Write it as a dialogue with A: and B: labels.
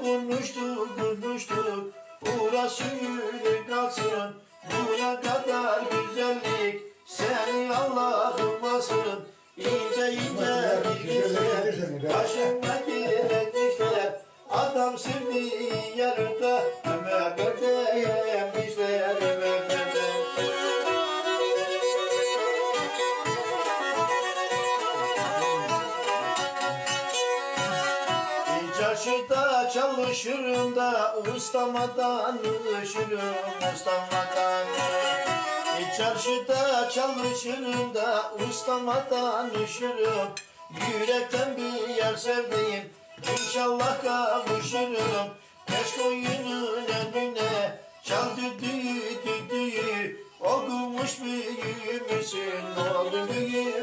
A: Hep konuştuk konuştuk Uğraşıyor kalsın. Buna kadar güzellik Seni Allah'ım basın. İnce ince dikişler Başıma giren dişler Adam sevdiği Çarşıda çalışırım da ustamadan üşürüm ustamadan. Çarşıda çalışırım da ustamadan üşürüm. Yürekten bir yer sevdiğim İnşallah kavuşurum. Beş koyunun önüne Çal düdüğü düdüğü. Okumuş büyüğümüzün Oldu büyüğüm büyüğüm